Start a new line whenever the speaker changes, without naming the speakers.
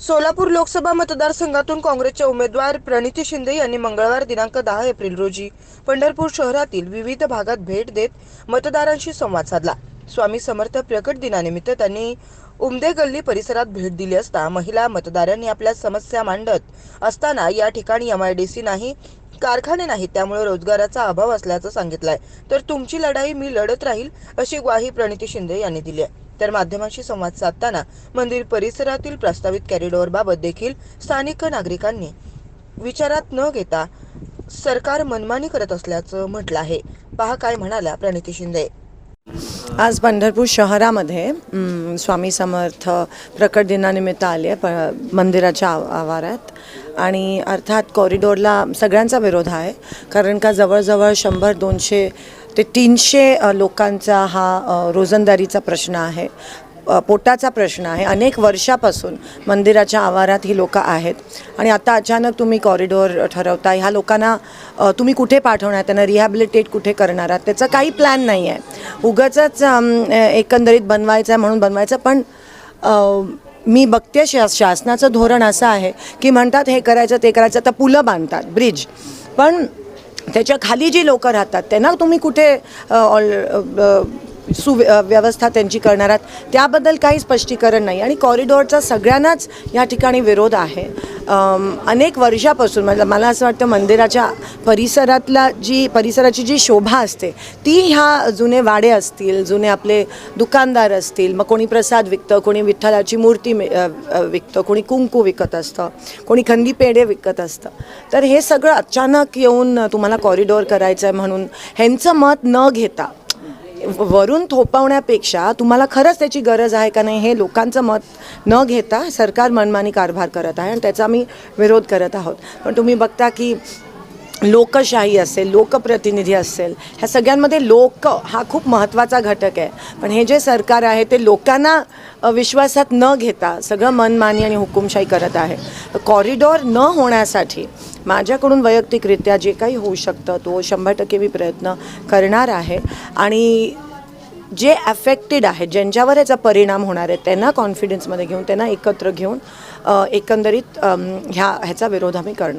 सोलापूर लोकसभा मतदारसंघातून काँग्रेसच्या उमेदवार प्रणिती शिंदे यांनी मंगळवार दिनांक दहा एप्रिल रोजी पंढरपूर शहरातील विविध भागात भेट देत मतदारांशी संवाद साधला. स्वामी समर्थ प्रकट दिनानिमित्त त्यांनी उमदे गल्ली परिसरात भेट दिली असता महिला मतदारांनी आपल्या समस्या मांडत असताना या ठिकाणी यम आय डी सी नाही कारखाने नाहीत त्यामुळे रोजगाराचा अभाव असल्याचं सांगितलंय. तर तुमची लढाई मी लढत राहील अशी ग्वाही प्रणिती शिंदे यांनी दिली आहे. तर माध्यमांशी संवाद साधताना मंदिर परिसरातील प्रस्तावित कॅरिडॉरबाबत देखील स्थानिक नागरिकांनी विचारात न घेता सरकार मनमानी करत असल्याचं म्हटलं आहे. पहा काय म्हणाला प्रणिती शिंदे.
आज पंढरपूर शहरामध्ये स्वामी समर्थ प्रकट दिनानिमित्त आले प मंदिराच्या आव आवारात. आणि अर्थात कॉरिडॉरला सगळ्यांचा विरोध आहे कारण का जवळजवळ शंभर दोनशे ते तीनशे लोकांचा हा रोजंदारीचा प्रश्न आहे. पोटाचा प्रश्न आहे. अनेक वर्षापासून मंदिराच्या आवारात ही लोकं आहेत. आणि आता अचानक तुम्ही कॉरिडॉर ठरवता ह्या लोकांना तुम्ही कुठे पाठवणार? त्यांना रिहॅबिलिटेट कुठे करणार आहात? त्याचा काही प्लॅन नाही आहे. उगाचच एकंदरीत बनवायचं आहे म्हणून बनवायचं. पण मी बघते शा शासनाचं धोरण असं आहे की म्हणतात हे करायचं ते करायचं तर पुलं बांधतात. ब्रिज पण त्याच्याखाली जी लोकं राहतात त्यांना तुम्ही कुठे ऑल अ, सु व्यवस्था त्यांची करणार आहात. त्याबद्दल काही स्पष्टीकरण नाही. आणि कॉरिडॉरचा सगळ्यांनाच या ठिकाणी विरोध आहे. अनेक वर्षापासून मला मला असं वाटतं मंदिराच्या परिसरातला जी परिसराची जी शोभा असते ती ह्या जुने वाडे असतील जुने आपले दुकानदार असतील मग कोणी प्रसाद विकतं कोणी विठ्ठलाची मूर्ती विकतं कोणी कुंकू विकत असतं कोणी खंदी पेढे विकत असतं. तर हे सगळं अचानक येऊन तुम्हाला कॉरिडॉर करायचं आहे म्हणून ह्यांचं मत न घेता वरून थोपवण्यापेक्षा तुम्हाला खरंच त्याची गरज आहे का नाही हे लोकांचं मत न घेता सरकार मनमानी कारभार करत आहे आणि त्याचा आम्ही विरोध करत आहोत. पण तुम्ही बघता की लोकशाही असेल लोकप्रतिनिधी असेल ह्या सगळ्यांमध्ये लोक हा खूप महत्त्वाचा घटक आहे. पण हे जे सरकार आहे ते लोकांना विश्वासात न घेता सगळं मनमानी आणि हुकुमशाही करत आहे. कॉरिडॉर न होण्यासाठी माझ्याकडून वैयक्तिकरित्या जे काही होऊ शकतं तो शंभर टक्के मी प्रयत्न करणार आहे. आणि जे अफेक्टेड आहेत ज्यांच्यावर याचा परिणाम होणार आहे त्यांना कॉन्फिडन्समध्ये घेऊन त्यांना एकत्र घेऊन एकंदरीत ह्या ह्याचा विरोध आम्ही करणार.